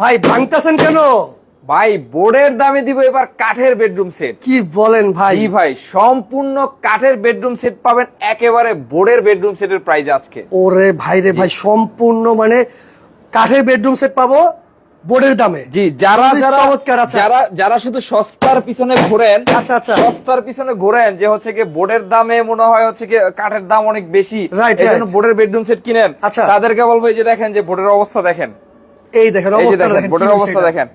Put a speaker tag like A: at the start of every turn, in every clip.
A: ভাই ভাঙতেছেন কেন?
B: ভাই বোর্ডের দামে দিব এবার কাঠের বেডরুম সেট।
A: কি বলেন ভাই?
B: জি ভাই সম্পূর্ণ কাঠের বেডরুম সেট পাবেন একেবারে বোর্ডের বেডরুম সেটের প্রাইস আজকে।
A: ওরে ভাই রে ভাই সম্পূর্ণ মানে কাঠের বেডরুম সেট পাবো বোর্ডের দামে।
B: জি যারা যারা
A: চমৎকার আচ্ছা।
B: যারা যারা শুধু সস্তার পিছনে ঘোরেন
A: আচ্ছা, আচ্ছা।
B: সস্তার পিছনে ঘোরেন যে হচ্ছে কি বোর্ডের দামে মনে হয় হচ্ছে কি কাঠের দাম অনেক বেশি
A: right.
B: বোর্ডের বেডরুম সেট কিনেন।
A: আচ্ছা।
B: তাদেরকে বলব এই যে দেখেন যে বোর্ডের অবস্থা দেখেন।
A: এই দেখেন
B: বোর্ডের অবস্থা দেখেন।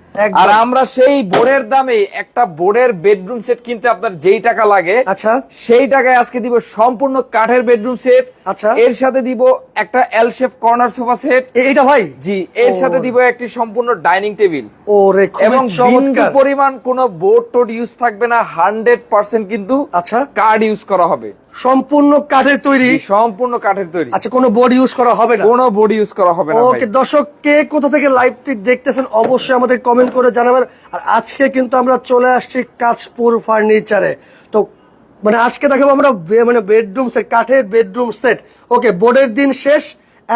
B: আর আমরা সেই বোর্ডের দামে একটা বোর্ডের বেডরুম সেট কিনতে আপনার যেই টাকা লাগে
A: আচ্ছা।
B: সেই টাকায় আজকে দিব সম্পূর্ণ কাঠের বেডরুম সেট।
A: আচ্ছা।
B: এর সাথে দিব একটা L shape corner sofa set
A: এইটা ভাই?
B: জি এর সাথে দিব একটি সম্পূর্ণ ডাইনিং টেবিল
A: ওরে
B: এবং বিন্দু পরিমাণ কোনো বোর্ড টোড ইউজ থাকবে না হান্ড্রেড পার্সেন্ট কিন্তু
A: আচ্ছা।
B: কার্ড ইউজ করা হবে।
A: সম্পূর্ণ কাঠের তৈরি?
B: সম্পূর্ণ কাঠের তৈরি।
A: আচ্ছা কোনো বোর্ড ইউজ করা হবে না?
B: কোনো বোর্ড ইউজ করা হবে না
A: ওকে দর্শক কে কোথা থেকে লাইভটি দেখতেছেন অবশ্যই আমাদের কমেন্ট করে জানাবেন। আর আজকে কিন্তু আমরা চলে আসছি কাজপুর ফার্নিচারে তো মানে আজকে দেখাবো আমরা মানে বেডরুম সেট কাঠের বেডরুম সেট ওকে বোর্ডের দিন শেষ।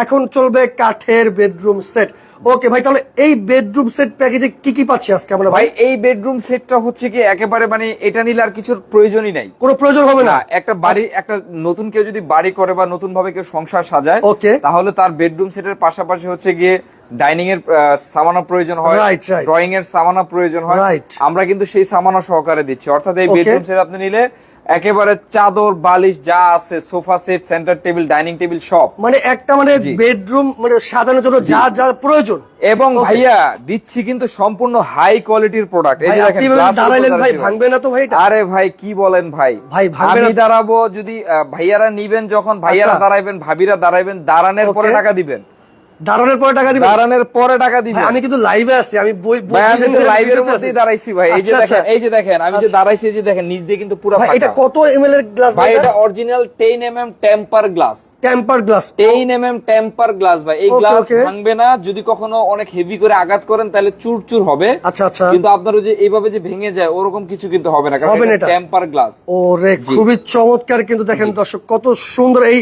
A: এখন চলবে কাঠের বেডরুম সেট ওকে ভাই তাহলে এই বেডরুম সেট প্যাকেজে কি কি পাচ্ছি আজকে আমরা ভাই?
B: এই বেডরুম সেটটা হচ্ছে কি একেবারে মানে এটা নিলে আর কিছুর প্রয়োজনই নাই।
A: কোনো প্রয়োজন হবে না?
B: একটা বাড়ি একটা নতুন কেউ যদি বাড়ি করে বা নতুন ভাবে কেউ সংসার সাজায়
A: ওকে
B: তাহলে তার বেডরুম সেটের পাশাপাশি হচ্ছে গিয়ে ডাইনিং এর সামানা প্রয়োজন হয়. ড্রয়িং এর সামানা প্রয়োজন হয়। আমরা কিন্তু সেই সামানা সহকারে দিচ্ছি। অর্থাৎ এই বেডরুম সেট আপনি নিলে একেবারে চাদর বালিশ যা আছে sofa set centre table dining table সব।
A: মানে একটা মানে বেডরুম মানে সাজানোর জন্য যা যা প্রয়োজন।
B: এবং ভাইয়া দিচ্ছি কিন্তু সম্পূর্ণ হাই কোয়ালিটির প্রোডাক্ট এই যে দেখেন
A: দাঁড়াইলেন ভাই ভাঙবে না তো ভাই এটা?
B: আরে ভাই কি বলেন ভাই?
A: ভাই, ভাঙবে
B: আমি দাঁড়াবো যদি ভাইয়ারা নিবেন যখন ভাইয়ারা
A: আচ্ছা।
B: দাঁড়াইবেন ভাবিরা দাঁড়াইবেন দাঁড়ানোর পরে টাকা দিবেন।
A: দাঁড়ানোর পরে টাকা দিবেন?
B: দাঁড়ানোর পরে টাকা দিবেন।
A: আমি কিন্তু লাইভে আছি আমি বই
B: আমি লাইভের মধ্যেই দাঁড়াইছি ভাই এই যে
A: আচ্ছা,
B: দেখেন
A: আচ্ছা।
B: এই যে দেখেন আমি যে
A: আচ্ছা।
B: দাঁড়াইছি এই যে দেখেন নিচ দিয়ে কিন্তু পুরো
A: এটা কত এমএল এর গ্লাস
B: ভাই এটা original 10 M M temper glass
A: temper glass
B: 10 M M temper glass ভাই। এই গ্লাস ভাঙবে না যদি কখনো অনেক হেভি করে আঘাত করেন তাহলে চুর চুর হবে।
A: আচ্ছা আচ্ছা।
B: কিন্তু আপনার ওই যে এইভাবে যে ভেঙে যায় ওরকম কিছু কিন্তু হবে না
A: এটা?
B: টেম্পার গ্লাস
A: ওরে
B: জি।
A: খুবই চমৎকার কিন্তু দেখেন দর্শক কত সুন্দর এই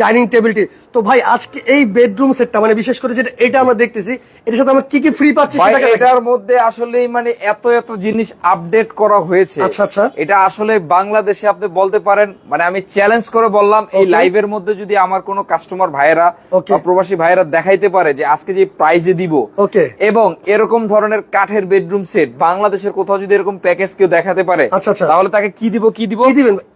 A: ডাইনিং টেবিলটি তো ভাই আজকে এই বেডরুম সেটটা মানে বিশেষ করে যেটা এটা আমরা দেখতেছি এটার সাথে আমরা কি কি ফ্রি পাচ্ছি
B: ভাই এটার মধ্যে আসলে মানে এত এত জিনিস আপডেট করা হয়েছে
A: আচ্ছা, আচ্ছা।
B: এটা আসলে বাংলাদেশে আপনি বলতে পারেন মানে আমি চ্যালেঞ্জ করে বললাম এই লাইভের মধ্যে যদি আমার কোনো কাস্টমার ভাইয়েরা প্রবাসী ভাইয়েরা দেখাইতে পারে যে আজকে যে প্রাইজে দিব
A: Okay.
B: এবং এরকম ধরনের কাঠের বেডরুম সেট বাংলাদেশের কোথাও যদি এরকম প্যাকেজ কেউ দেখাতে পারে
A: আচ্ছা, আচ্ছা।
B: তাহলে তাকে কি দিব কি দিব?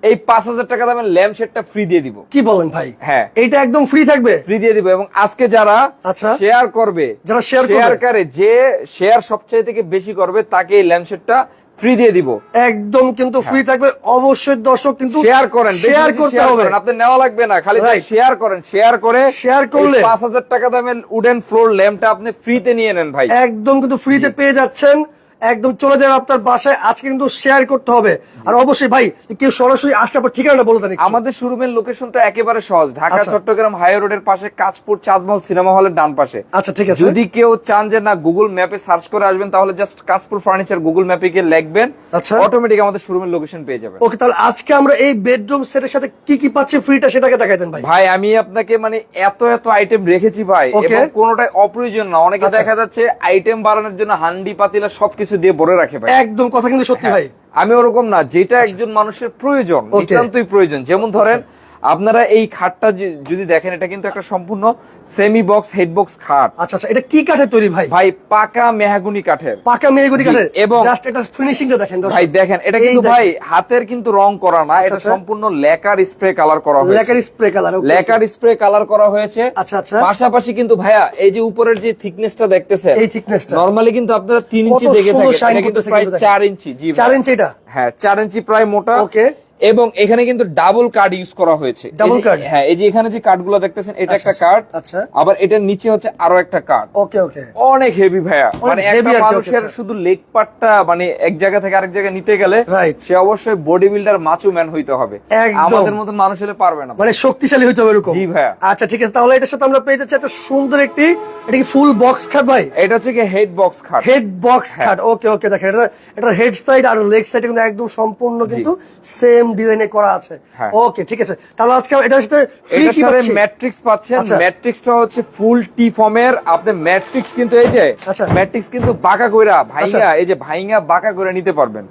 B: এই পাঁচ হাজার টাকা দামের ল্যাম্প সেটটা ফ্রি দিয়ে দিব
A: কি বলেন ভাই
B: হ্যাঁ।
A: এটা একদম ফ্রি থাকবে
B: ফ্রি দিয়ে দিব এবং আজকে যারা
A: আচ্ছা।
B: শেয়ার করবে।
A: যারা
B: শেয়ার করে যে শেয়ার সবচেয়ে থেকে বেশি করবে তাকে এই ল্যাম্পশেডটা ফ্রি দিয়ে দিব।
A: একদম কিন্তু ফ্রি থাকবে। অবশ্যই দর্শক কিন্তু
B: শেয়ার করেন
A: শেয়ার করতে হবে।
B: আপনি নেওয়া লাগবে না খালি. শেয়ার করেন। শেয়ার করে
A: শেয়ার করলে-
B: পাঁচ হাজার টাকা দামের উডেন ফ্লোর ল্যাম্পটা আপনি ফ্রিতে নিয়ে নেন ভাই।
A: একদম কিন্তু ফ্রিতে পেয়ে যাচ্ছেন। একদম চলে যাবে আপনার বাসায়। আজকে কিন্তু শেয়ার করতে হবে। আর অবশ্যই ভাই কেউ সরাসরি আসছে আপনার ঠিকানা বলে দেন
B: আমাদের শোরুমের লোকেশন তো একেবারে সহজ। ঢাকা
A: আচ্ছা।
B: চট্টগ্রাম হাই রোডের পাশে কাঁচপুর চাঁদমহল সিনেমা হলের ডান পাশে।
A: আচ্ছা ঠিক আছে।
B: যদি কেউ চান যে না গুগল ম্যাপে সার্চ করে আসবেন তাহলে জাস্ট কাশপুর ফার্নিচার গুগল ম্যাপে গিয়ে লিখবেন।
A: আচ্ছা।
B: অটোমেটিক আমাদের শোরুমের লোকেশন পেয়ে যাবেন।
A: ওকে তাহলে আজকে আমরা এই বেডরুম সেটের সাথে কি কি পাচ্ছি ফ্রিটা সেটাকে দেখাই দেন ভাই।
B: ভাই আমি আপনাকে মানে এত এত আইটেম রেখেছি ভাই. এবং কোনোটাই অপ্রয়োজন না। অনেকে
A: আচ্ছা।
B: দেখা যাচ্ছে আইটেম বাড়ানোর জন্য হান্ডি পাতিলা সবকিছু দিয়ে ভরে রাখে ভাই।
A: একদম কথা কিন্তু সত্যি ভাই।
B: আমি ওরকম না যেটা একজন মানুষের প্রয়োজন. নিতান্তই প্রয়োজন। যেমন ধরেন আপনারা এই খাটটা যদি দেখেন এটা কিন্তু একটা সম্পূর্ণ সেমি বক্স হেড বক্স খাট
A: আচ্ছা আচ্ছা এটা কি কাঠের তৈরি ভাই
B: ভাই পাকা মেহাগুনি কাঠের
A: পাকা
B: জি,
A: কাঠের
B: এবং-
A: জাস্ট এটা ফিনিশিংটা দেখেন দর্শক
B: ভাই দেখেন এটা কিন্তু ভাই হাতের কিন্তু রং করা না এটা
A: আচ্ছা।
B: সম্পূর্ণ লেকার স্প্রে কালার করা হয়েছে
A: lacquer spray colour
B: lacquer spray colour করা হয়েছে
A: আচ্ছা, আচ্ছা।
B: পাশাপাশি কিন্তু ভাইয়া এই যে উপরের যে থিকনেসটা দেখতেছেন
A: এই thickness-টা।
B: নরমালি কিন্তু আপনারা তিন ইঞ্চি
A: কত
B: দেখে থাকেন এটা কিন্তু প্রায়
A: কিন্তু দেখেন।
B: চার ইঞ্চি জি
A: চার
B: ভাই।
A: ইঞ্চি এটা
B: হ্যাঁ চার ইঞ্চি প্রায় মোটা
A: Okay.
B: এবং এখানে কিন্তু ডাবল কার্ড ইউজ করা হয়েছে। যে-
A: card?
B: হ্যাঁ এই যে এখানে যে কার্ডগুলো দেখতেছেন এটা
A: আচ্ছা,
B: একটা
A: আচ্ছা,
B: কার্ড
A: আচ্ছা।
B: আবার এটার নিচে হচ্ছে আরও একটা কার্ড
A: ওকে ওকে
B: অনেক হেভি ভাইয়া। মানে একটা মানুষের শুধু লেগ পার্টটা মানে এক জায়গা থেকে আরেক জায়গায় নিতে গেলে সে অবশ্যই বডি বিল্ডার মাচু ম্যান হইতে হবে। আমাদের মতন মানুষ হলে পারবে না।
A: মানে শক্তিশালী হইতে হবে এরকম।
B: জি ভাইয়া।
A: আচ্ছা ঠিক আছে তাহলে এটার সাথে আমরা পেয়ে যাচ্ছি একটা সুন্দর একটি এটা কি ফুল বক্স খাট ভাই?
B: এটা হচ্ছে কি হেড বক্স খাট
A: হেড বক্স। খাট ওকে ওকে দেখেন এটা এটা হেড সাইড আর লেগ সাইড কিন্তু একদম সম্পূর্ণ কিন্তু সেম ডিজাইনে করা আছে
B: হ্যাঁ।
A: ওকে ঠিক আছে তাহলে আজকে এটার সাথে ফ্রি কি
B: পাচ্ছেন
A: পাচ্ছি
B: ম্যাট্রিক্স পাচ্ছেন
A: আচ্ছা।
B: ম্যাট্রিক্সটা হচ্ছে ফুল টি ফর্মের আপনি ম্যাট্রিক্স কিন্তু এই যে
A: আচ্ছা।
B: ম্যাট্রিক্স কিন্তু বাঁকা কইরা ভাইঙ্গা
A: আচ্ছা।
B: এই যে ভাইঙ্গা বাঁকা করে নিতে পারবেন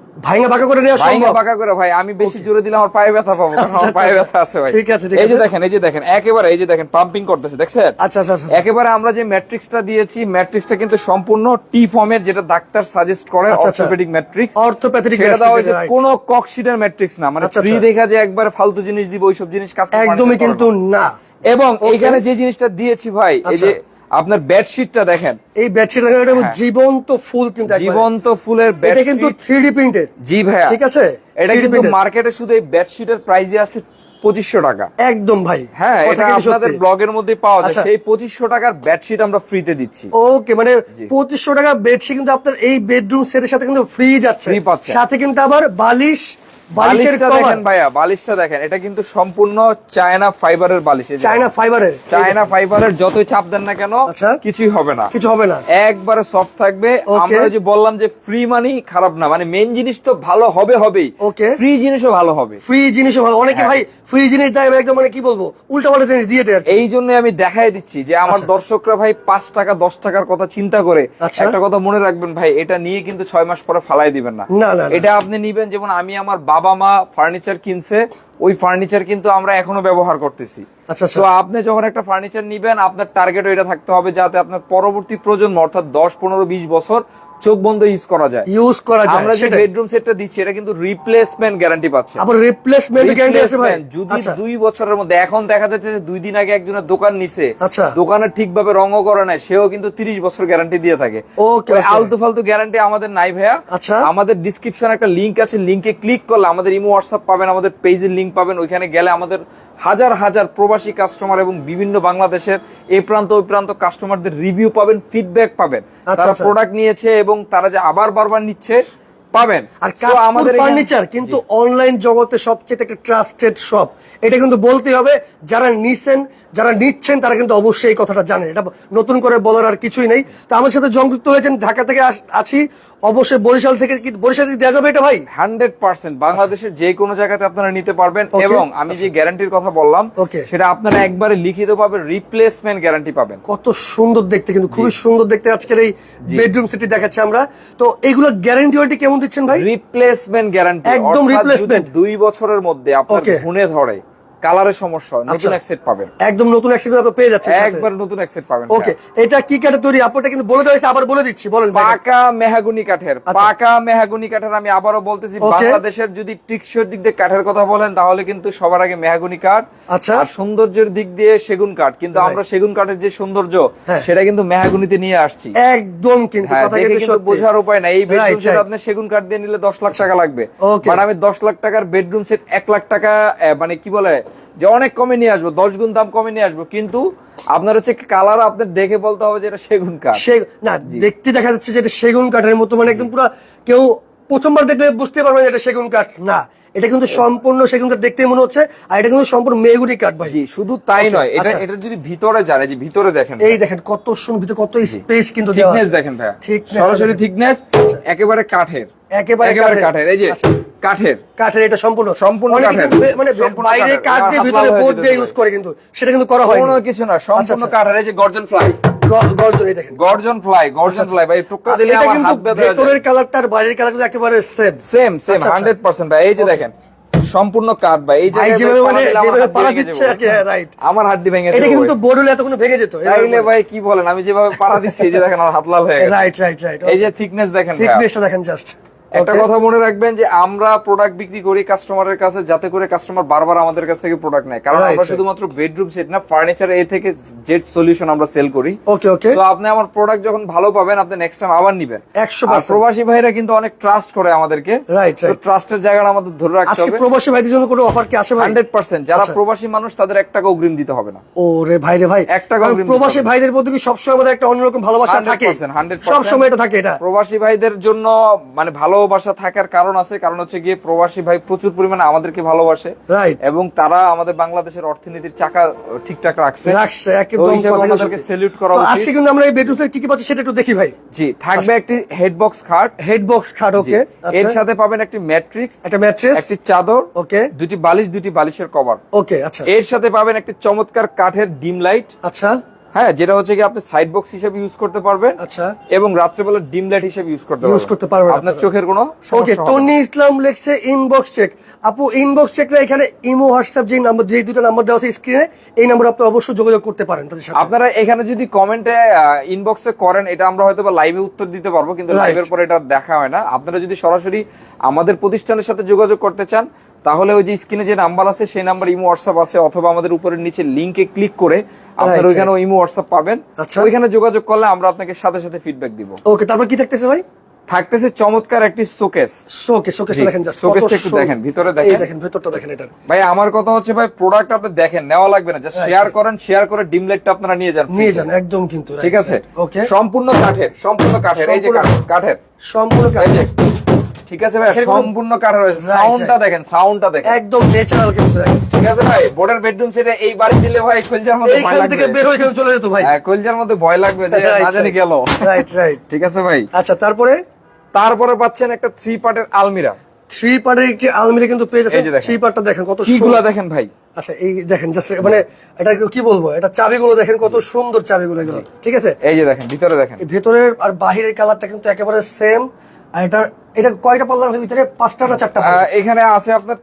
A: করে নেওয়া সম্ভব
B: করে ভাই আমি বেশি জোরে দিলে আমার পায়ে ব্যথা পাবো কারণ আমার
A: আচ্ছা,
B: পায়ে
A: আচ্ছা।
B: ব্যথা আছে ভাই
A: ঠিক আছে,
B: এই যে দেখেন এই যে দেখেন একেবারে এই যে দেখেন পাম্পিং করতেছে দেখছেন
A: আচ্ছা আচ্ছা আচ্ছা
B: একেবারে আমরা যে ম্যাট্রিক্সটা দিয়েছি ম্যাট্রিক্সটা কিন্তু সম্পূর্ণ টি ফর্মের যেটা ডাক্তার সাজেস্ট করে
A: আচ্ছা, আচ্ছা।
B: অর্থোপেডিক ম্যাট্রিক্স
A: অর্থোপ্যাথিক
B: সেটা দেওয়া হয়েছে কোন ককশিটের ম্যাট্রিক্স না মানে
A: আচ্ছা,
B: ফ্রি
A: আচ্ছা।
B: দেখা যে একবার ফালতু জিনিস দিব ওইসব জিনিস কাজ
A: একদমই কিন্তু না
B: এবং. এইখানে যে জিনিসটা দিয়েছি ভাই এই
A: আচ্ছা।
B: যে আপনার বেডশিটটা দেখেন।
A: এই বেডশিট জীবন্ত ফুল কিন্তু
B: হ্যাঁ। জীবন্ত ফুলের
A: এটা কিন্তু
B: বেডশিট
A: থ্রি ডি প্রিন্টেড
B: জি ভাইয়া।
A: ঠিক আছে?
B: এটা কিন্তু মার্কেটে শুধু এই বেডশিটের প্রাইসে আছে পঁচিশশো টাকা।
A: একদম ভাই।
B: হ্যাঁ এটা আপনাদের। ব্লগের মধ্যে পাওয়া যায়।
A: আচ্ছা।
B: সেই পঁচিশশো টাকার বেডশিট আমরা ফ্রিতে দিচ্ছি।
A: ওকে মানে পঁচিশশো টাকা বেডশিট কিন্তু আপনার এই বেডরুম সেটের সাথে কিন্তু ফ্রি যাচ্ছে। সাথে কিন্তু আবার বালিশ বালিশের
B: দেখেন ভাইয়া বালিশটা দেখেন। এটা কিন্তু সম্পূর্ণ চায়না ফাইবারের বালিশ এই
A: চায়না ফাইবারের।
B: চায়না ফাইবারের যতই চাপ দেন না কেন
A: আচ্ছা।
B: কিছুই হবে না।
A: কিছু হবে না।
B: একবারে সফট থাকবে। আমরা যে বললাম যে ফ্রি মানি খারাপ না। মানে মেন জিনিস তো ভালো হবে হবেই. ফ্রি জিনিসও ভালো হবে।
A: ফ্রি জিনিসও ভালো। অনেকে
B: হ্যাঁ।
A: ভাই ফ্রি জিনিস দেয় একদম মানে কি বলব উল্টা পাল্টা জিনিস দিয়ে দেয়
B: এই জন্য আমি দেখাই দিচ্ছি যে আমার
A: আচ্ছা।
B: দর্শকরা ভাই পাঁচ টাকা দশ টাকার কথা চিন্তা করে
A: আচ্ছা।
B: একটা কথা মনে রাখবেন ভাই এটা নিয়ে কিন্তু ছয় মাস পরে ফালাই দিবেন না। এটা আপনি নিবেন যেমন আমি আমার বাবা মা ফার্নিচার কিনছে ওই ফার্নিচার কিন্তু আমরা এখনও ব্যবহার করতেছি।
A: আচ্ছা আচ্ছা।
B: তো আপনি যখন একটা ফার্নিচার নিবেন আপনার টার্গেট ওইটা থাকতে হবে যাতে আপনার পরবর্তী প্রজন্ম অর্থাৎ দশ পনেরো বিশ বছর চোখ বন্ধ ইউজ করা যায়।
A: ইউজ করা যায়
B: আমরা যে বেডরুম সেটটা দিচ্ছি এটা কিন্তু রিপ্লেসমেন্ট গ্যারান্টি পাচ্ছে।
A: আবার রিপ্লেসমেন্ট গ্যারান্টি আছে ভাই।
B: যদি
A: আচ্ছা।
B: দুই বছরের মধ্যে এখন দেখা যাচ্ছে যে দুই দিন আগে একজনের দোকান নিছে
A: আচ্ছা।
B: দোকানে ঠিকভাবে রঙও করে নাই সেও কিন্তু তিরিশ বছর গ্যারান্টি দিয়ে থাকে।
A: Okay.
B: আলতু ফালতু গ্যারান্টি আমাদের নাই ভাইয়া।
A: আচ্ছা।
B: আমাদের ডিসক্রিপশন একটা লিংক আছে লিংকে ক্লিক করলে আমাদের ইমো হোয়াটসঅ্যাপ পাবেন আমাদের পেজের লিংক পাবেন। ওইখানে গেলে আমাদের হাজার হাজার প্রবাসী কাস্টমার এবং বিভিন্ন বাংলাদেশের এই প্রান্ত ওই প্রান্ত কাস্টমারদের রিভিউ পাবেন ফিডব্যাক পাবেন।
A: আচ্ছা,
B: তারা
A: আচ্ছা।
B: প্রোডাক্ট নিয়েছে এবং তারা যে আবার বারবার নিচ্ছে পাবেন।
A: আর
B: আমাদের
A: ফার্নিচার কিন্তু অনলাইন জগতে সবচেয়ে একটা ট্রাস্টেড শপ এটা কিন্তু বলতে হবে যারা নিছেন যারা নিচ্ছেন তারা কিন্তু অবশ্যই এই কথাটা জানেন এটা নতুন করে বলার আর কিছুই নেই। তো আমার সাথে সংযুক্ত হয়েছেন ঢাকা থেকে আছি। অবশ্যই বরিশাল থেকে কি বরিশাল থেকে দেওয়া যাবে এটা ভাই?
B: Hundred percent. বাংলাদেশের যে কোনো জায়গাতে আপনারা নিতে পারবেন। এবং আমি যে গ্যারান্টির কথা বললাম. সেটা আপনারা একবারে লিখিত পাবেন রিপ্লেসমেন্ট গ্যারান্টি পাবেন।
A: কত সুন্দর দেখতে কিন্তু খুবই সুন্দর দেখতে আজকের এই। বেডরুম সেটি দেখাচ্ছি আমরা। তো এগুলো গ্যারান্টি ওয়ারেন্টি কেমন দিচ্ছেন ভাই?
B: রিপ্লেসমেন্ট গ্যারান্টি
A: একদম রিপ্লেসমেন্ট
B: দুই বছরের মধ্যে আপনার. ঘুণে ধরে কালারের সমস্যা নতুন
A: আচ্ছা।
B: অ্যাকসেট পাবেন।
A: একদম নতুন অ্যাক্সিডেন্ট আপনি পেয়ে যাচ্ছেন
B: একবার নতুন অ্যাকসেট পাবেন
A: ওকে এটা কি কাঠে তৈরি? আপনারটা কিন্তু বলে দেওয়া আবার বলে দিচ্ছি বলেন
B: পাকা মেহাগুনি কাঠের
A: আচ্ছা।
B: পাকা মেহাগুনি কাঠের আমি আবারও বলতেছি বাংলাদেশের যদি টিকসই দিক দিয়ে কাঠের কথা বলেন তাহলে কিন্তু সবার আগে মেহাগুনি কাঠ
A: আচ্ছা।
B: আর সৌন্দর্যের দিক দিয়ে সেগুন কাঠ। কিন্তু আমরা সেগুন কাঠের যে সৌন্দর্য
A: হ্যাঁ।
B: সেটা কিন্তু মেহাগুনিতে নিয়ে আসছি।
A: একদম কিন্তু
B: হ্যাঁ,
A: কথা কিন্তু
B: বোঝার উপায় নাই। এই বেডরুম সেট আপনি সেগুন কাঠ দিয়ে নিলে দশ লাখ টাকা লাগবে। মানে আমি দশ লাখ টাকার বেডরুম সেট এক লাখ টাকা মানে কি বলে যে অনেক কমে নিয়ে আসব দশ গুণ দাম কমে নিয়ে আসব কিন্তু আপনার হচ্ছে কালার আপনার দেখে বলতে হবে যে এটা সেগুন কাঠ।
A: না দেখতে দেখা যাচ্ছে যে এটা সেগুন কাঠের মতো মানে একদম পুরো কেউ প্রথমবার দেখলে বুঝতে পারবে না এটা সেগুন কাঠ। না এটা কিন্তু সম্পূর্ণ সেগুন কাঠ দেখতে মনে হচ্ছে আর এটা কিন্তু সম্পূর্ণ মেগুনি কাঠ ভাই
B: জি শুধু তাই নয় এটা
A: আচ্ছা।
B: এটা যদি ভিতরে জানে যে ভিতরে দেখেন
A: এই দেখেন কত সুন্দর ভিতরে কত স্পেস কিন্তু
B: থিকনেস। দেখেন
A: Thickness
B: সরাসরি। থিকনেস একেবারে কাঠের
A: একেবারে
B: একেবারে
A: কাঠের।
B: কাঠের এই যে
A: আচ্ছা।
B: কাঠের
A: কাঠের এটা সম্পূর্ণ
B: সম্পূর্ণ কাঠের।
A: মানে বাইরে কাঠ দিয়ে ভিতরে বোর্ড দিয়ে ইউজ করে কিন্তু সেটা কিন্তু করা হয়
B: কোনো কিছু না সম্পূর্ণ
A: আচ্ছা।
B: কাঠের এই যে গর্জন ফ্লাই
A: গর্জন এই
B: গর্জন ফ্লাই গর্জন ফ্লাই ভাই টুকটা দিলে আমার হাত ব্যথা হয়ে
A: ভেতরের কালারটা আর বাইরের কালারটা একেবারে সেম
B: সেম সেম
A: আচ্ছা, আচ্ছা।
B: হান্ড্রেড পার্সেন্ট ভাই এই যে দেখেন সম্পূর্ণ কাঠ ভাই এই জায়গায়
A: মানে যেভাবে পাড়া দিচ্ছে। রাইট
B: আমার হাড্ডি ভেঙে
A: এটা কিন্তু বোর্ড হলে এতক্ষণ ভেঙে যেত
B: তাইলে ভাই কি বলেন আমি যেভাবে পাড়া দিচ্ছি এই যে দেখেন আমার হাত লাল হয়ে গেছে।
A: রাইট রাইট রাইট
B: এই যে থিকনেস দেখেন।
A: থিকনেসটা দেখেন জাস্ট
B: একটা কথা মনে রাখবেন যে আমরা প্রোডাক্ট বিক্রি করি কাস্টমারের কাছে যাতে করে কাস্টমার বারবার আমাদের কাছ থেকে প্রোডাক্ট নেয়। কারণ আমরা শুধুমাত্র বেডরুম সেট না ফার্নিচার এ থেকে জেড সলিউশন আমরা সেল করি।
A: ওকে ওকে
B: তো আপনি আমার প্রোডাক্ট যখন ভালো পাবেন আপনি নেক্সট টাইম আবার নিবেন।
A: 100%
B: আর প্রবাসী ভাইরা কিন্তু অনেক ট্রাস্ট করে আমাদেরকে।
A: Right,
B: তো ট্রাস্টের জায়গাটা আমাদের ধরে রাখতে হবে।
A: আজকে প্রবাসী ভাইদের জন্য কোনো অফার কি আছে ভাই?
B: হান্ড্রেড পার্সেন্ট যারা
A: আচ্ছা।
B: প্রবাসী মানুষ তাদের এক টাকা অগ্রিম দিতে হবে না।
A: ও রে ভাই। রে ভাই
B: এক টাকা অগ্রিম
A: প্রবাসী ভাইদের প্রতি কি সবসময় আমাদের একটা অন্যরকম ভালোবাসা থাকে?
B: 100%, 100%
A: সব সময় এটা থাকে এটা।
B: প্রবাসী ভাইদের জন্য মানে ভালো ভালোবাসা থাকার কারণ আছে কারণ হচ্ছে গিয়ে প্রবাসী ভাই প্রচুর পরিমাণে আমাদেরকে ভালোবাসে এবং তারা আমাদের বাংলাদেশের অর্থনীতির চাকা ঠিকঠাক রাখছে।
A: একদম
B: করা উচিত।
A: আজকে কিন্তু আমরা এই কি কি পাচ্ছি সেটা একটু দেখি ভাই।
B: জি থাকবে একটি হেড বক্স খাট
A: হেড বক্স খাট ওকে
B: এর সাথে পাবেন একটি ম্যাট্রিক্স
A: একটা ম্যাট্রেস
B: একটি চাদর
A: ওকে
B: দুটি বালিশ দুটি বালিশের কভার
A: ওকে আচ্ছা।
B: এর সাথে পাবেন একটি চমৎকার কাঠের ডিম লাইট
A: আচ্ছা।
B: হ্যাঁ যেটা হচ্ছে কি আপনি সাইড বক্স হিসেবে ইউজ করতে পারবেন
A: আচ্ছা।
B: এবং রাত্রেবেলা ডিম লাইট হিসেবে ইউজ করতে
A: Use করতে পারবেন
B: আপনার চোখের কোনো
A: ওকে। টনি ইসলাম লেখছে ইনবক্স চেক আপু ইনবক্স চেকটা এখানে ইমো হোয়াটসঅ্যাপ যে নাম্বার যে দুটো নাম্বার দেওয়া আছে স্ক্রিনে এই নাম্বার আপনি অবশ্যই যোগাযোগ করতে পারেন তাদের সাথে।
B: আপনারা এখানে যদি কমেন্টে ইনবক্সে করেন এটা আমরা হয়তো বা লাইভে উত্তর দিতে পারব কিন্তু. লাইভের পরে এটা দেখা হয় না। আপনারা যদি সরাসরি আমাদের প্রতিষ্ঠানের সাথে যোগাযোগ করতে চান তাহলে ওই যে স্ক্রিনে যে নাম্বার আছে সেই নাম্বার ইমো হোয়াটসঅ্যাপ আছে অথবা আমাদের উপরের নিচে লিংকে ক্লিক করে আপনারা ওইখানে ইমো হোয়াটসঅ্যাপ পাবেন।
A: আচ্ছা।
B: ওইখানে যোগাযোগ করলে আমরা আপনাকে সাথে সাথে ফিডব্যাক দিব।
A: ওকে তারপর কি থাকতেছে ভাই?
B: থাকতেছে চমৎকার একটি শোকেস
A: শোকে শোকেস দেখেন just
B: showcase
A: কত
B: টা একটু দেখেন, ভিতরে
A: এই
B: দেখেন।
A: দেখেন ভেতরটা দেখেন এটা।
B: ভাই আমার কথা হচ্ছে ভাই প্রোডাক্ট আপনি দেখেন নেওয়া লাগবে না জাস্ট শেয়ার করেন শেয়ার করে ডিম লাইটটা আপনারা নিয়ে যান
A: নিয়ে যান একদম কিন্তু
B: ঠিক আছে?
A: ওকে
B: সম্পূর্ণ কাঠের সম্পূর্ণ কাঠের এই যে কাঠের
A: সম্পূর্ণ
B: যে ঠিক আছে ভাই সম্পূর্ণ কাঠের রয়েছে। সাউন্ডটা দেখেন সাউন্ডটা দেখেন।
A: একদম ন্যাচারাল কিন্তু
B: ঠিক আছে ভাই বোর্ডের বেডরুম সেটে এই বাড়ি দিলে ভাই কলজার মধ্যে ভয়
A: এইখান থেকে
B: লাগবে।
A: বের হয়ে চলে যেত ভাই।
B: হ্যাঁ কলজার মধ্যে ভয় লাগবে যে না জানি গেল।
A: রাইট রাইট
B: ঠিক আছে ভাই।
A: আচ্ছা তারপরে?
B: তারপরে পাচ্ছেন একটা থ্রি পার্টের আলমিরা।
A: থ্রি পার্টের একটি আলমিরা কিন্তু পেয়ে যাচ্ছে
B: এই যে দেখেন।
A: থ্রি পার্টটা দেখেন কত সুন্দর।
B: দেখেন ভাই?
A: আচ্ছা এই দেখেন জাস্ট মানে এটা কি বলব? এটা চাবিগুলো দেখেন কত সুন্দর চাবিগুলো এগুলো। ঠিক আছে?
B: এই যে দেখেন ভিতরে দেখেন।
A: ভেতরের আর বাহিরের কালারটা কিন্তু একেবারে সেম আর এটা এটা কয়টা পাল্লার ভিতরে? পাঁচটা না চারটা
B: এখানে আছে আপনার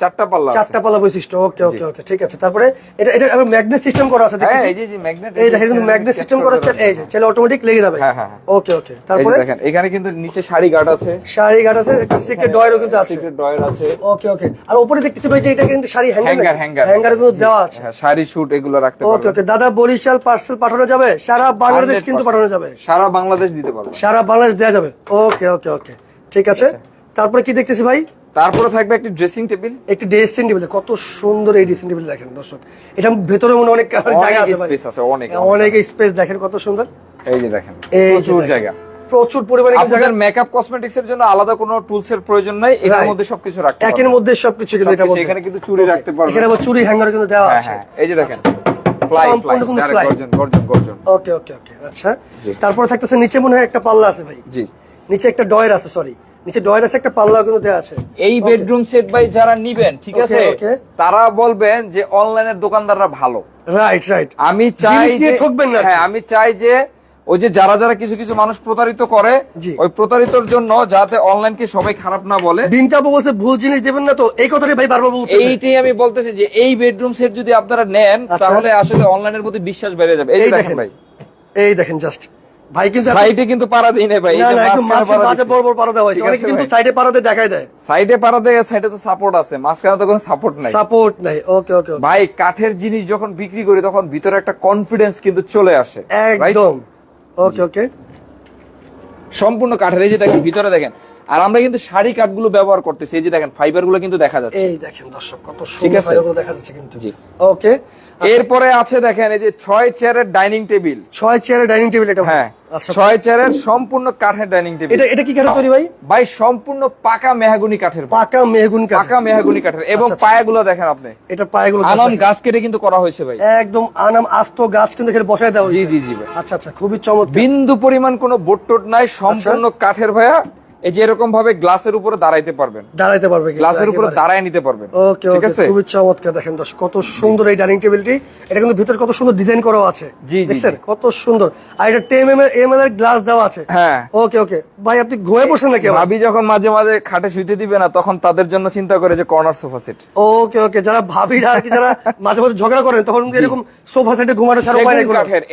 B: চারটা পাল্লা
A: চারটা পাল্লা বৈশিষ্ট্য। ওকে ওকে ওকে ঠিক আছে। তারপরে এটা এটা ম্যাগনেট সিস্টেম করা আছে
B: হ্যাঁ এই যে ম্যাগনেট
A: এই দেখেন ম্যাগনেট সিস্টেম করা আছে এই যে ছেলে অটোমেটিক লেগে যাবে।
B: হ্যাঁ, হ্যাঁ, হ্যাঁ।
A: ওকে ওকে তারপরে?
B: দেখেন এখানে কিন্তু নিচে শাড়ি গার্ড আছে।
A: শাড়ি ঘাট আছে একটা সিক্রেট ডয়ারও কিন্তু আছে।
B: সিক্রেট আছে।
A: ওকে ওকে। আর উপরে দেখতেছি ভাই যে এটা কিন্তু শাড়ি
B: হ্যাঙ্গার
A: হ্যাঙ্গার
B: হ্যাঙ্গার।
A: কিন্তু দেওয়া আছে।
B: হ্যাঁ শাড়ি শুট এগুলো রাখতে
A: ওকে
B: পারবেন।
A: ওকে। দাদা বরিশাল পার্সেল পাঠানো যাবে? সারা বাংলাদেশ কিন্তু পাঠানো যাবে।
B: সারা বাংলাদেশ দিতে পারবেন।
A: সারা বাংলাদেশ দেওয়া যাবে। ওকে ওকে ওকে। ঠিক আছে। তারপরে কি দেখতেছি ভাই?
B: তারপরে থাকবে একটি ড্রেসিং টেবিল
A: একটি ড্রেসিং টেবিল কত সুন্দর এই ড্রেসিং টেবিল দেখেন দর্শক। এটা ভেতরে মনে অনেক জায়গা আছে
B: স্পেস আছে অনেক
A: অনেক স্পেস দেখেন কত সুন্দর।
B: এই যে দেখেন প্রচুর জায়গা।
A: প্রচুর পরিমাণে
B: আপনাদের মেকআপ কসমেটিক্স এর জন্য আলাদা কোনো টুলস এর প্রয়োজন নাই এটার মধ্যে সবকিছু রাখতে
A: একের মধ্যে সবকিছু কিন্তু এটা
B: এখানে কিন্তু চুড়ি রাখতে পারবেন।
A: এখানে আবার চুরি হ্যাঙ্গার কিন্তু দেওয়া
B: হ্যাঁ
A: আছে।
B: হ্যাঁ এই যে দেখেন। Fly fly direct
A: fly।
B: গর্জন গর্জন গর্জন।
A: ওকে ওকে ওকে আচ্ছা। তারপরে থাকতেছে নিচে মনে হয় একটা পাল্লা আছে ভাই।
B: জি।
A: নিচে একটা ডয়ের আছে সরি নিচে ডয়ের আছে একটা পাল্লা কিন্তু আছে।
B: এই বেডরুম সেট বাই যারা নিবেন ঠিক আছে? তারা বলবেন যে অনলাইনের দোকানদাররা ভালো।
A: রাইট রাইট
B: আমি চাই যে-
A: ঠকবেন না
B: হ্যাঁ আমি চাই যে ওই যে যারা যারা কিছু কিছু মানুষ প্রতারিত করে ওই প্রতারিতর জন্য যাতে অনলাইনকে সবাই খারাপ না বলে।
A: দিনটা বলছে ভুল জিনিস দেবেন না তো? এই কথাটাই ভাই বারবার বলতে
B: এইটাই আমি বলতেছি যে এই বেডরুম সেট যদি আপনারা নেন
A: আচ্ছা।
B: তাহলে আসলে অনলাইনের প্রতি বিশ্বাস বেড়ে যাবে। এই দেখেন ভাই।
A: এই দেখেন জাস্ট ভাই কিন্তু
B: সাইডে কিন্তু পাড়া দেই না ভাই
A: না একদম মাঝে মাঝে বড় বড় পাড়া দেওয়া হয়েছে। অনেকে কিন্তু। সাইডে দেখায় দেয়।
B: সাইডে পাড়া দেয় সাইডে তো সাপোর্ট আছে মাঝখানে তো কোনো সাপোর্ট নাই।
A: সাপোর্ট নাই। ওকে ওকে
B: ভাই কাঠের জিনিস যখন বিক্রি করি তখন ভিতরে একটা কনফিডেন্স কিন্তু চলে আসে?
A: একদম। ওকে ওকে
B: সম্পূর্ণ কাঠের এই যে দেখেন ভিতরে দেখেন। আর আমরা কিন্তু শাড়ি কাঠগুলো ব্যবহার করতেছি। এই যে দেখেন ফাইবারগুলো কিন্তু দেখা যাচ্ছে।
A: এই দেখেন দর্শক কত সুন্দর
B: আছে।
A: ফাইবারগুলো দেখা যাচ্ছে কিন্তু।
B: জি।
A: ওকে
B: এরপরে আছে দেখেন এই যে ছয় চেয়ারের ডাইনিং টেবিল।
A: ছয় চেয়ারের ডাইনিং টেবিল এটা।
B: হ্যাঁ
A: আচ্ছা।
B: ছয় চেয়ারের সম্পূর্ণ কাঠের ডাইনিং টেবিল।
A: এটা এটা কি কাঠের তৈরি ভাই?
B: ভাই সম্পূর্ণ পাকা মেহাগুনি কাঠের।
A: পাকা মেহগুন কাঠ
B: পাকা মেহাগুনি কাঠের। এবং
A: আচ্ছা, আচ্ছা।
B: পায়াগুলো দেখেন আপনি।
A: এটা পায়াগুলো
B: আনাম গাছ কেটে কিন্তু করা হয়েছে ভাই।
A: একদম আনাম আস্ত গাছ কিন্তু এখানে বসায় দেওয়া
B: জি জি জি ভাই।
A: আচ্ছা আচ্ছা খুবই চমৎকার।
B: বিন্দু পরিমাণ কোনো বোট টোট নাই
A: আচ্ছা।
B: সম্পূর্ণ কাঠের ভাইয়া। এই যে এরকম ভাবে গ্লাসের উপরে দাঁড়াইতে পারবেন।
A: দাঁড়াইতে পারবে
B: গ্লাসের উপরে দাঁড়ায় নিতে পারবেন।
A: ওকে
B: ঠিক আছে?
A: খুবই চমৎকার দেখেন দর্শক কত সুন্দর এই ডাইনিং টেবিলটি। এটা কিন্তু ভিতরে কত সুন্দর ডিজাইন করা আছে।
B: জি,
A: দেখছেন? কত সুন্দর। আর এটা টেম এম এম এর গ্লাস দেওয়া আছে।
B: হ্যাঁ।
A: ওকে ওকে। ভাই আপনি ঘুমিয়ে পড়ছেন নাকি
B: ভাবি যখন মাঝে মাঝে খাটে শুইতে দিবে না তখন তাদের জন্য চিন্তা করে যে corner sofa set.
A: Okay okay. যারা ভাবিরা আর কি যারা মাঝে মাঝে ঝগড়া করেন তখন এরকম সোফা সেটে ঘুমানো ছাড়া উপায় নেই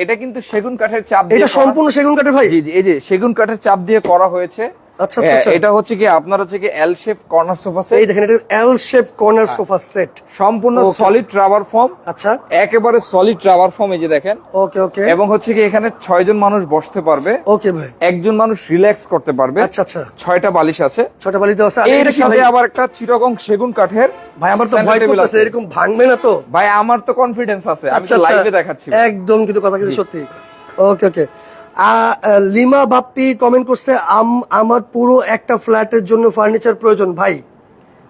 B: এটা কিন্তু সেগুন কাঠের চাপ দিয়ে
A: এটা সম্পূর্ণ সেগুন কাঠের ভাই?
B: জি জি এই যে সেগুন কাঠের চাপ দিয়ে করা হয়েছে
A: আচ্ছা, আচ্ছা, আচ্ছা।
B: এটা হচ্ছে কি আপনার হচ্ছে কি L shape corner sofa set
A: এই দেখেন এটা L shape corner. Sofa set
B: সম্পূর্ণ সলিড রাবার ফর্ম
A: আচ্ছা।
B: একেবারে সলিড রাবার ফর্ম এই যে দেখেন।
A: ওকে ওকে
B: এবং হচ্ছে কি এখানে ছয় জন মানুষ বসতে পারবে।
A: ওকে ভাই।
B: একজন মানুষ রিল্যাক্স করতে পারবে।
A: আচ্ছা আচ্ছা।
B: ছয়টা বালিশ আছে।
A: ছটা বালি দেওয়া আছে।
B: এর সাথে আবার একটা চিরগং সেগুন কাঠের
A: ভাই আমার তো ভয় করতেছে এরকম ভাঙবে না তো?
B: ভাই আমার তো কনফিডেন্স আছে। আমি
A: আচ্ছা
B: তো
A: আচ্ছা।
B: লাইভে দেখাচ্ছি।
A: একদম কিন্তু কথা কিন্তু সত্যি। Okay okay Lima Bappi comment করছে আম- আমার পুরো একটা ফ্ল্যাটের জন্য ফার্নিচার প্রয়োজন। ভাই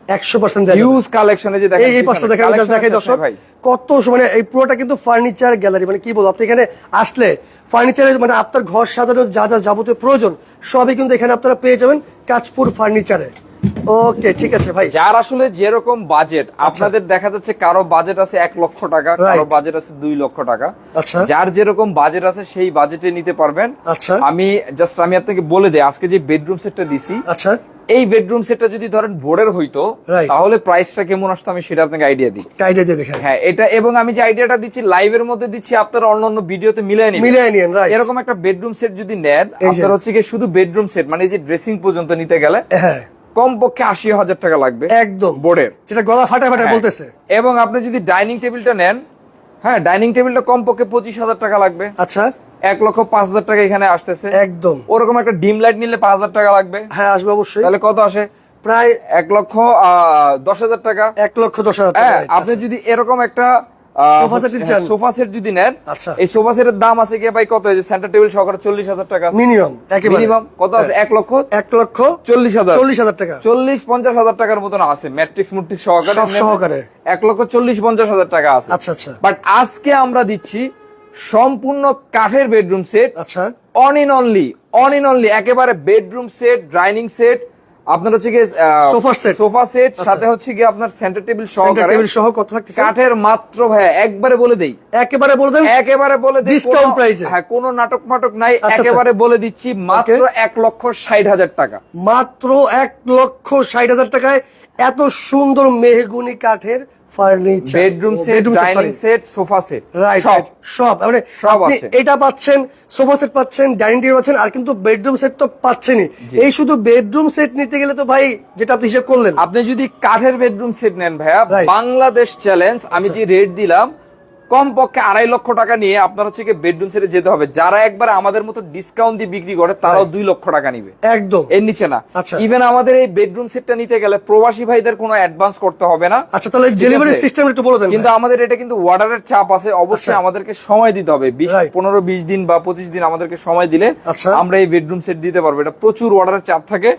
A: একশো পার্সেন্ট
B: হিউজ কালেকশনে যে দেখেন
A: এই এই পাঁচটা দেখেন দেখাই
B: শেষ
A: দর্শক।
B: ভাই।
A: কত মানে এই পুরোটা কিন্তু ফার্নিচার গ্যালারি মানে কি বলব আপনি এখানে আসলে ফার্নিচারের মানে আপনার ঘর সাজানোর যা যা যাবতীয় প্রয়োজন সবই কিন্তু এখানে আপনারা পেয়ে যাবেন কাজপুর ফার্নিচারে ওকে ঠিক আছে ভাই।
B: যার আসলে যেরকম বাজেট আপনাদের দেখা যাচ্ছে কারও বাজেট আছে এক লক্ষ টাকা
A: কারও
B: বাজেট আছে দুই লক্ষ টাকা।
A: আচ্ছা।
B: যার যেরকম বাজেট আছে সেই বাজেটে নিতে পারবেন।
A: আচ্ছা।
B: আমি জাস্ট আমি আপনাকে বলে দেই আজকে যে বেডরুম সেটটা দিছি
A: আচ্ছা।
B: এই বেডরুম সেটটা যদি ধরেন বোর্ডের হইতো তাহলে প্রাইসটা কেমন আসতো আমি সেটা আপনাকে আইডিয়া দিই।
A: আইডিয়া দিয়ে দেখেন।
B: হ্যাঁ এটা এবং আমি যে আইডিয়াটা দিচ্ছি লাইভের মধ্যে দিচ্ছি আপনারা অন্য অন্য ভিডিওতে মিলিয়ে নিন
A: মিলিয়ে নিন রাইট
B: এরকম একটা বেডরুম সেট যদি নেন আপনার হচ্ছে কি শুধু বেডরুম সেট মানে যে ড্রেসিং পর্যন্ত নিতে গেলে
A: হ্যাঁ।
B: কমপক্ষে আশি হাজার টাকা লাগবে।
A: একদম।
B: বোর্ডের
A: যেটা গলা ফাটা ফাটা
B: হ্যাঁ।
A: বলতেছে।
B: এবং আপনি যদি ডাইনিং টেবিলটা নেন হ্যাঁ ডাইনিং টেবিলটা কমপক্ষে পঁচিশ হাজার টাকা লাগবে।
A: আচ্ছা।
B: এক লক্ষ পাঁচ হাজার টাকা এখানে আসতেছে।
A: একদম।
B: ওরকম একটা ডিম লাইট নিলে পাঁচ হাজার টাকা লাগবে।
A: হ্যাঁ আসবে অবশ্যই।
B: তাহলে কত আসে?
A: প্রায়
B: এক লক্ষ আহ, দশ হাজার টাকা।
A: এক লক্ষ দশ হাজার
B: হ্যাঁ আপনি। যদি এরকম একটা
A: সোফা সেট চান?
B: সোফা সেট যদি নেন
A: আচ্ছা।
B: এই সোফা সেটের দাম আছে কি ভাই কত? সেন্টার টেবিল সহকারে চল্লিশ হাজার টাকা
A: মিনিমাম
B: মিনিমাম কত আছে?
A: হ্যাঁ।
B: এক লক্ষ?
A: এক লক্ষ
B: চল্লিশ হাজার।
A: চল্লিশ হাজার টাকা।
B: চল্লিশ পঞ্চাশ হাজার টাকার মতন আছে ম্যাট্রিক্স মুট্রিক্স সহকারে।
A: সহকারে।
B: এক লক্ষ চল্লিশ পঞ্চাশ হাজার টাকা আছে।
A: আচ্ছা আচ্ছা।
B: বাট আজকে আমরা দিচ্ছি সম্পূর্ণ কাঠের বেডরুম সেট
A: আচ্ছা।
B: On in only on in only একেবারে বেডরুম সেট ডাইনিং সেট আপনার হচ্ছে গিয়ে
A: সোফা সেট।
B: সোফা সেট সাথে হচ্ছে গিয়ে আপনার সেন্টার টেবিল সহকারে
A: টেবিল সহ কত
B: কাঠের মাত্র ভাই একবারে বলে দেই।
A: একেবারে বলে দেন।
B: একেবারে বলে দিই
A: ডিসকাউন্ট প্রাইসে
B: হ্যাঁ কোনো নাটক মাটক নাই
A: আচ্ছা, আচ্ছা।
B: একেবারে বলে দিচ্ছি মাত্র এক লক্ষ ষাট হাজার টাকা।
A: মাত্র এক লক্ষ ষাট হাজার টাকায় এত সুন্দর মেহগুনি কাঠের furniture
B: bedroom set dining set sofa set
A: right
B: সব
A: সব মানে
B: সব
A: আপনি
B: আছে।
A: এটা পাচ্ছেন সোফা সেট পাচ্ছেন ডাইনিং টেবিল পাচ্ছেন আর কিন্তু বেডরুম সেট তো পাচ্ছেনই এই শুধু বেডরুম সেট নিতে গেলে তো ভাই যেটা আপনি হিসেব করলেন
B: আপনি যদি কাঠের বেডরুম সেট নেন ভাইয়া. বাংলাদেশ চ্যালেঞ্জ আমি
A: আচ্ছা।
B: যে রেট দিলাম কম পক্ষে আড়াই লক্ষ টাকা নিয়ে আপনার হচ্ছে কি বেডরুম সেটে যেতে হবে। যারা একবার আমাদের মতো ডিসকাউন্ট দিয়ে বিক্রি করে তারাও দুই লক্ষ টাকা নিবে।
A: একদম।
B: এর নিচে না।
A: আচ্ছা।
B: ইভেন আমাদের এই বেডরুম সেটটা নিতে গেলে প্রবাসী ভাইদের কোনো অ্যাডভান্স করতে হবে না।
A: আচ্ছা তাহলে ডেলিভারি সিস্টেম একটু বলে দেন
B: কিন্তু আমাদের এটা কিন্তু অর্ডারের চাপ আছে। অবশ্যই
A: আচ্ছা।
B: আমাদেরকে সময় দিতে হবে। বিশ পনেরো বিশ দিন বা পঁচিশ দিন আমাদেরকে সময় দিলে
A: আচ্ছা।
B: আমরা এই বেডরুম সেট দিতে পারব। এটা প্রচুর অর্ডারের চাপ থাকে।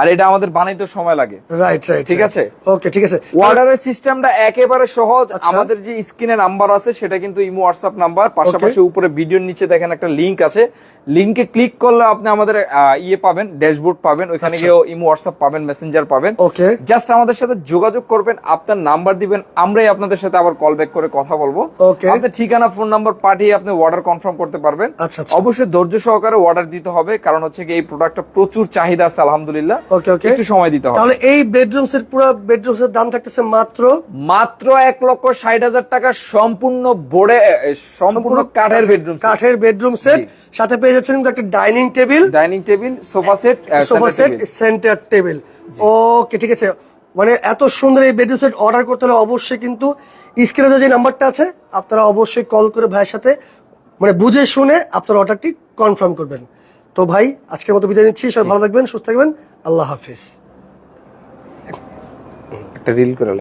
B: আর এটা আমাদের বানাইতে সময় লাগে।
A: রাইট রাইট
B: ঠিক আছে?
A: ওকে ঠিক আছে।
B: অর্ডারের সিস্টেমটা একেবারে সহজ।
A: আচ্ছা।
B: আমাদের যে স্ক্রিনে নাম্বার আছে সেটা কিন্তু ইমো হোয়াটসঅ্যাপ নাম্বার পাশাপাশি উপরে ভিডিওর নিচে দেখেন একটা লিংক আছে। লিংকে ক্লিক করলে আপনি আমাদের ইয়ে পাবেন ড্যাশবোর্ড পাবেন ওইখানে
A: আচ্ছা।
B: গিয়ে ইমো হোয়াটসঅ্যাপ পাবেন মেসেঞ্জার পাবেন।
A: ওকে
B: জাস্ট আমাদের সাথে যোগাযোগ করবেন আপনার নাম্বার দিবেন আমরাই আপনাদের সাথে আবার কল ব্যাক করে কথা বলব. আপনার ঠিকানা ফোন নাম্বার পাঠিয়ে আপনি অর্ডার কনফার্ম করতে পারবেন।
A: আচ্ছা, আচ্ছা।
B: অবশ্যই ধৈর্য সহকারে অর্ডার দিতে হবে কারণ হচ্ছে কি এই প্রোডাক্টটা প্রচুর চাহিদা আছে আলহামদুলিল্লাহ।
A: ওকে ওকে
B: একটু সময় দিতে হবে।
A: তাহলে এই বেডরুম সেট পুরো বেডরুম সেট দাম থাকতেছে মাত্র?
B: মাত্র এক লক্ষ ষাট হাজার টাকা সম্পূর্ণ বোর্ডে সম্পূর্ণ কাঠের বেডরুম
A: কাঠের বেডরুম সেট সাথে পেয়ে যাচ্ছেন কিন্তু একটা dining table
B: dining table sofa set
A: sofa set centre table okay ঠিক আছে। মানে এত সুন্দর এই বেডরুম সেট অর্ডার করতে হলে অবশ্যই কিন্তু স্ক্রিনে যে নাম্বারটা আছে আপনারা অবশ্যই কল করে ভাইয়ের সাথে মানে বুঝে শুনে আপনার অর্ডারটি কনফার্ম করবেন। তো ভাই আজকের মতো বিদায় নিচ্ছি। সবাই ভালো থাকবেন সুস্থ থাকবেন। আল্লাহ হাফিজ।
B: একটা রিল করে